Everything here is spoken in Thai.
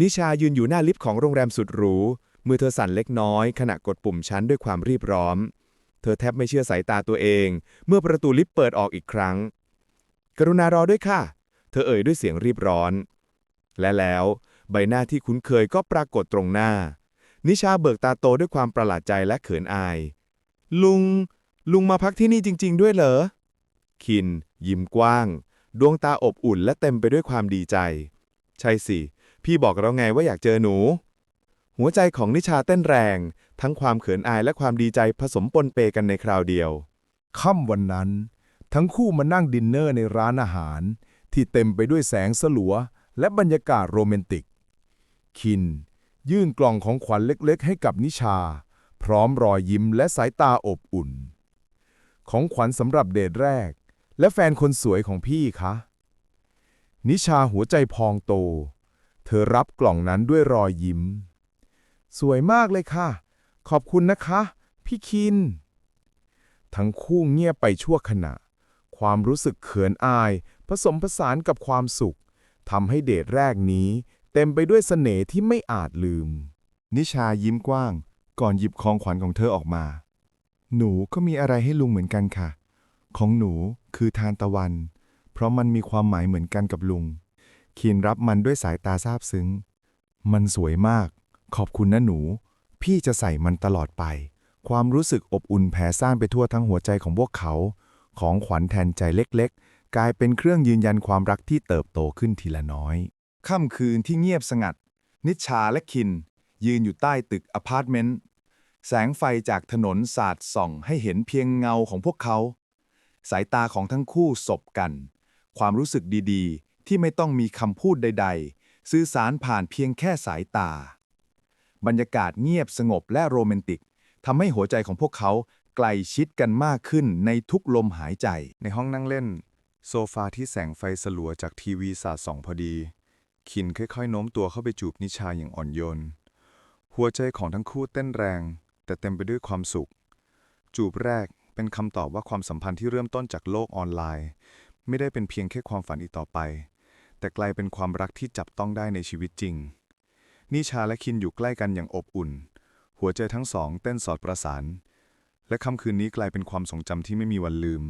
นิชายืนอยู่หน้าลิฟต์ของโรงแรมสุดหรู มือเธอสั่นเล็กน้อย ขณะกดปุ่มชั้นด้วยความรีบร้อน เธอแทบไม่เชื่อสายตาตัวเอง เมื่อประตูลิฟต์เปิดออกอีกครั้ง กรุณารอด้วยค่ะ เธอเอ่ยด้วยเสียงรีบร้อน และแล้วใบหน้าที่คุ้นเคยก็ปรากฏตรงหน้า นิชาเบิกตาโตด้วยความประหลาดใจและเขินอาย ลุง ลุงมาพักที่นี่จริง ๆ ด้วยเหรอ คิน ยิ้มกว้าง ดวงตาอบอุ่นและเต็มไปด้วยความดีใจ ใช่สิ พี่บอกเราไงว่าอยากเจอหนู หัวใจของนิชาเต้นแรง ทั้งความเขินอายและความดีใจผสมปนเปกันในคราวเดียว ค่ำวันนั้น ทั้งคู่มานั่งดินเนอร์ในร้านอาหาร ที่เต็มไปด้วยแสงสลัว และบรรยากาศโรแมนติก คิน ยื่นกล่องของขวัญเล็กๆ ให้กับนิชา พร้อมรอยยิ้มและสายตาอบอุ่น ของขวัญสำหรับเดทแรก และแฟนคนสวยของพี่คะนิชาหัวใจพองโต เธอรับกล่องนั้นด้วยรอยยิ้ม สวยมากเลยค่ะ ขอบคุณนะคะ พี่คิน ทั้งคู่เงียบไปชั่วขณะ ความรู้สึกเขินอาย ผสมผสานกับความสุขทำให้เดทแรกนี้ เต็มไปด้วยเสน่ห์ที่ไม่อาจลืม นิชายิ้มกว้าง ก่อนหยิบของขวัญของเธอออกมา หนูก็มีอะไรให้ลุงเหมือนกันค่ะ ของหนูคือทานตะวัน เพราะมันมีความหมายเหมือนกันกับลุง คีนรับมันด้วยสายตาซาบซึ้ง มันสวยมาก ขอบคุณนะหนู พี่จะใส่มันตลอดไป ความรู้สึกอบอุ่นแผ่ซ่านไปทั่วทั้งหัวใจของพวกเขา ของขวัญแทนใจเล็กๆ กลายเป็นเครื่องยืนยันความรักที่เติบโตขึ้นทีละน้อย ค่ำคืนที่เงียบสงัด นิชาและคิน ยืนอยู่ใต้ตึกอพาร์ตเมนต์ แสงไฟจากถนนสาดส่องให้เห็นเพียงเงาของพวกเขา สายตาของทั้งคู่สบกัน ความรู้สึกดีๆ ที่ไม่ต้องมีคำพูดใด ๆ สื่อสารผ่านเพียงแค่สายตา บรรยากาศเงียบสงบและโรแมนติกทำให้หัวใจของพวกเขาใกล้ชิดกันมากขึ้นในทุกลมหายใจ ในห้องนั่งเล่น โซฟาที่แสงไฟสลัวจากทีวีสาดส่องพอดี คินค่อยๆโน้มตัวเข้าไปจูบนิชาอย่างอ่อนโยน หัวใจของทั้งคู่เต้นแรง แต่เต็มไปด้วยความสุข จูบแรกเป็นคำตอบว่าความสัมพันธ์ที่เริ่มต้นจากโลกออนไลน์ ไม่ได้เป็นเพียงแค่ความฝันอีกต่อไป แต่กลายเป็นความรักที่จับต้องได้ในชีวิตจริง นิชาและคินอยู่ใกล้กันอย่างอบอุ่น หัวใจทั้งสองเต้นสอดประสาน และค่ำคืนนี้กลายเป็นความทรงจำที่ไม่มีวันลืม